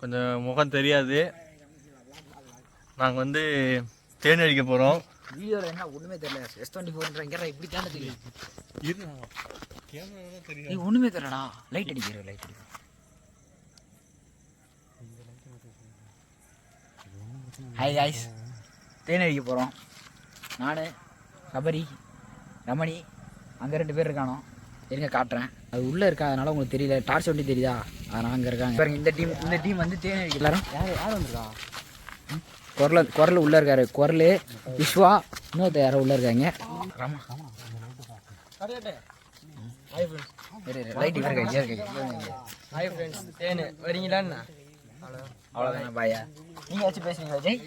கொஞ்சம் முகம் தெரியாது. நாங்கள் வந்து தேன் அடிக்க போகிறோம் வீடியோவில் என்ன ஒன்றுமே தெரியல. எஸ் டுவெண்ட்டி ஃபோர்ன்றங்கிற இப்படி தானே தெரியும். நீ ஒன்றுமே தெரியலடா. லைட் அடிக்கிற லைட் அடிக்கிற ஹாய் காய்ஸ் தேன் அடிக்க போகிறோம் நான் சபரி ரமணி அங்கே ரெண்டு பேர் இருக்கானோ? இருங்க காட்டுறேன். அது உள்ளே இருக்கா? அதனால உங்களுக்கு தெரியல. டார்ச் ஒட்டி தெரியுதா? அதனால் அங்கே இருக்காங்க. பாருங்க இந்த டீம் இந்த டீம் வந்து தேன் எல்லாரும். யார் யார் வந்திருக்கா? குரல் குரல் உள்ளே இருக்காரு. குரல் விஸ்வா இன்னொருத்த யாரோ உள்ளே இருக்காங்க. ராமா. லைட் இவர் கை இவர் கை ஹாய் ஃப்ரெண்ட்ஸ் தேனு வரீங்களாண்ணா அவ்வளோதானே பாயா நீங்கள் வச்சு பேசுறீங்களா ஜெய்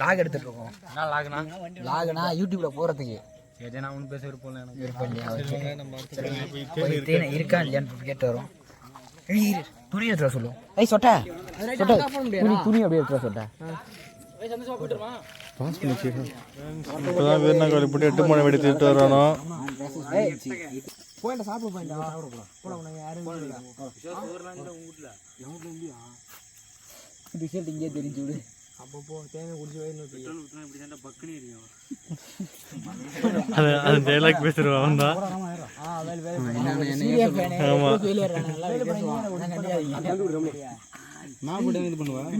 லாக் எடுத்துட்டு இருக்கோம். நான் லாகுனா லாக்னா யூடியூப்ல போகிறதுக்கு சரி நான் ஒன்று பேச விருப்பம் இல்லை எனக்கு விருப்பம் இல்லையா? ஓகே போய் தேனை இருக்கா இல்லையான்னு கேட்டு வரும். துணி எடுத்துட சொல்லுவோம் ஏய் சொட்ட. சொட்ட. துணி துணி அப்படியே எடுத்துட சொட்ட. இப்போதான் வீரநாகவலி போட்டு எட்டு மணி வெடி திட்டு வரானோ ரிசல்ட் இங்கே தெரிஞ்சு விடு. அப்பப்போ தேனை குடிச்சு வயிறு அது அது டைலாக் பேசுகிறவன் அவன் தான் நான் கண்டுக்காதீங்க. நான் கூட இது பண்ணுவேன்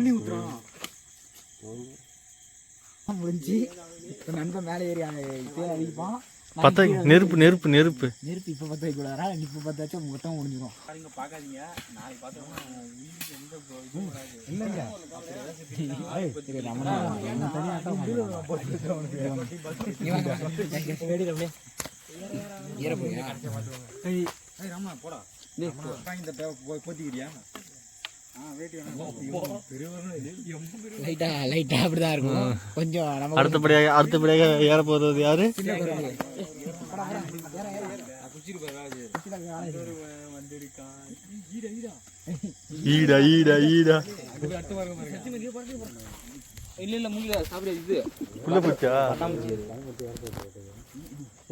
முடிஞ்சு இப்ப நண்பன் மேலே ஏறி அடிப்பான் பத்த நெருப்பு நெருப்பு நெருப்பு நெருப்பு இப்போ பற்ற வைக்கூடாதா இப்போ பற்ற வச்சா மொத்தம் முடிஞ்சிடும் லைட்டா லைட்டா அப்படிதான் இருக்கும். கொஞ்சம் நம்ம அடுத்தபடியாக அடுத்தபடியாக ஏற போகிறது யாரு ஈடா ஈடா. ஈடா இல்ல இல்ல முடியல சாப்பிட இது. உள்ள போச்சா?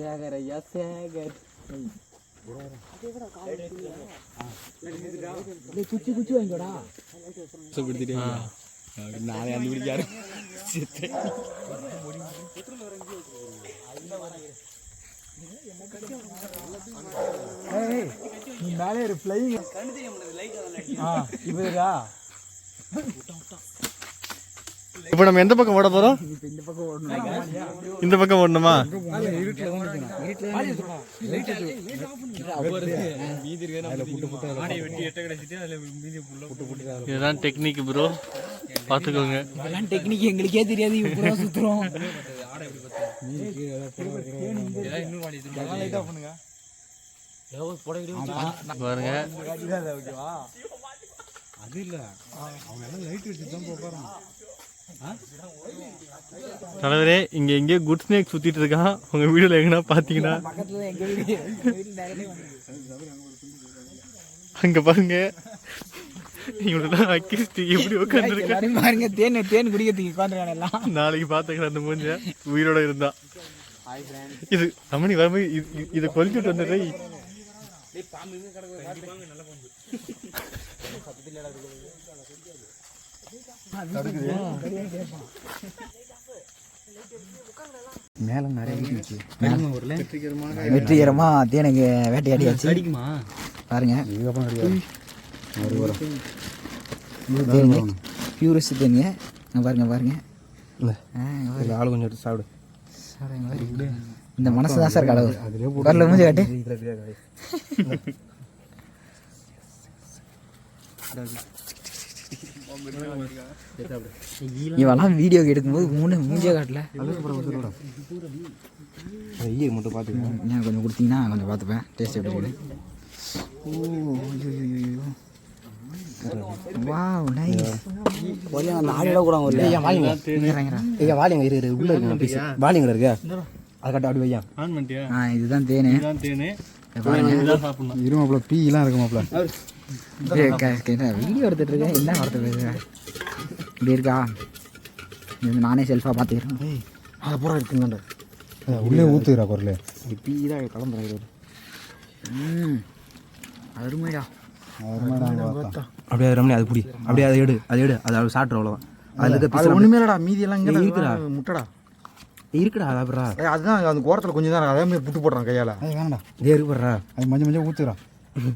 சேகர் ஐயா சேகர் குச்சி குச்சி வாங்கிக்கோடா நானே கண்டுபிடிக்காரு நீ மேலே ஒரு ஃப்ளைங் ஆ இப்போ இருக்கா இப்போ நம்ம எந்த பக்கம் ஓட இப்போ இந்த பக்கம் ஓடணும்? இந்த பக்கம் ஓடணுமா இதுதான் டெக்னிக் ப்ரோ பார்த்துக்கோங்க இதெல்லாம் டெக்னிக் எங்களுக்கே தெரியாது இப்போ சுத்துறோம். பாருங்க. தலைவரே இங்க எங்கேயோ குட் ஸ்னேக் சுத்திட்டு இருக்கான். உங்க வீடியோல எங்கன்னா பாத்தீங்கன்னா. அங்க பாருங்க. இவனெல்லாம் அக்கிஸ்ட் எப்படி உட்காந்துருக்க எல்லாரும் பாருங்க தேன் தேன் குடிக்கிறதுக்கு உட்காந்துருக்கான எல்லாம். நாளைக்கு பாத்துக்கலாம் அந்த மூஞ்ச. உயிரோட இருந்தா. இது ரமணி வரும்போது இது- இது- இதை கொலிச்சுட்டு வந்துடுற மேல நிறைய வீட்டு வெற்றிகரமா தேனுக்கு வேட்டையாடியாச்சு. அடிக்குமா? பாருங்க. பியூரஸ்ட் தேனுங்க பாருங்க பாருங்க. ஆளு கொஞ்சம் எடுத்து சாப்பிடு. சாப்பிடுங்க. இந்த மனசு தான் சார் கடவுள். வரல மூஞ்சி காட்டு. இவெல்லாம் வீடியோ எடுக்கும்போது மூணு மூஞ்சியே காட்டல. ஐயே மட்டும் பார்த்துக்கோ நான் கொஞ்சம் கொடுத்தீங்கன்னா கொஞ்சம் பார்த்துப்பேன். டேஸ்ட் எப்படி இருக்குது வாவ் நைஸ் அந்த ஆடியோட கூட ஒரு ஐயா வாலிங்க ஐயா வாலிங்க இரு இரு உள்ள இருக்கு பீஸ் வாலிங்க இருக்கு. அதை கட்ட அப்படி வையா? ஆன் பண்ணிட்டியா? ஆ இதுதான் தேனு. இதுதான் தேனு. இருமாப்ல பீலாம் இருக்கு மாப்ள வீடியோ எடுத்துட்டு இருக்கேன் என்ன வார்த்தை பேசுகிறேன் இப்படி இருக்கா? இது நானே செல்ஃபாக பார்த்துக்கிறேன் அதை பூரா இருக்குங்கண்ட உள்ளே ஊத்துக்கிறா குரல் இப்படி பீ தான் கிளம்புறாரு ம் அருமைடா. அருமைடா பார்த்தா. அப்படியே ரமணி அது பிடி. அப்படியே அதை எடு அதை எடு அதை சாப்பிட்ற அவ்வளோதான் அதில் இருக்க அது piece ஒண்ணுமே இல்லடா மீதி எல்லாம். இங்கே முட்டடா. இருக்குடா அது அப்புறம் ஏய், அதுதான் அந்த கோரத்தில் கொஞ்சம் தான் அதே மாதிரி புட்டு போடுறான் கையால. அது வேணாம்டா. இதே இருக்கு பாருடா அது மஞ்சள் மஞ்சள் ஊத்துறா.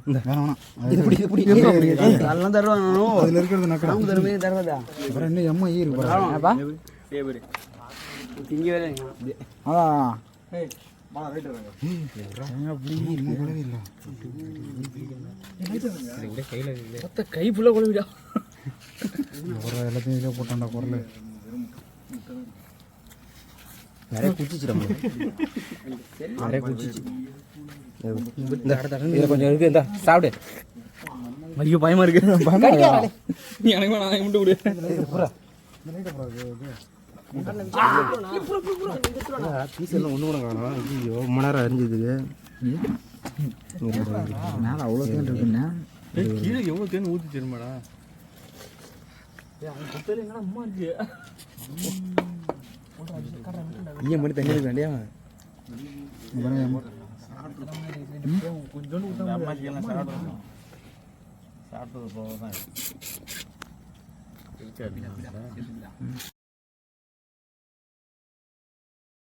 வேணாம் வேணாம். இது பிடி இது பிடி. அதெல்லாம் தருவானோ அதில் இருக்கிறது நக்கடா. தருவே தருவதா அப்புறம் இன்னும் எம்மா ஈ இருக்கு பாரு என்னப்பா? திங்க வேலை அதான் கை ஃபுல்லாக கொழுவிடா குரல் எல்லாத்தையும் போட்டான்டா குரல். நிறைய குச்சிச்சு நம்ம நிறைய குச்சிச்சு இதில் கொஞ்சம் இருக்கு இந்தா சாப்பிடு ஐயோ பயமா இருக்கு நீ எனக்கு வேணாம் நான் மட்டும் விடு பீஸ் எல்லாம் ஒன்று கூட காணும் ஐயோ ரொம்ப நேரம் அறிஞ்சதுக்கு மேலே அவ்வளோ தேன் இருக்குண்ணே கீழே எவ்வளவு தேன் ஊத்தி தெரியுமாடா ஐயா மணி தண்ணி இருக்கு வேண்டியா? சாப்பிட்டது போக தான்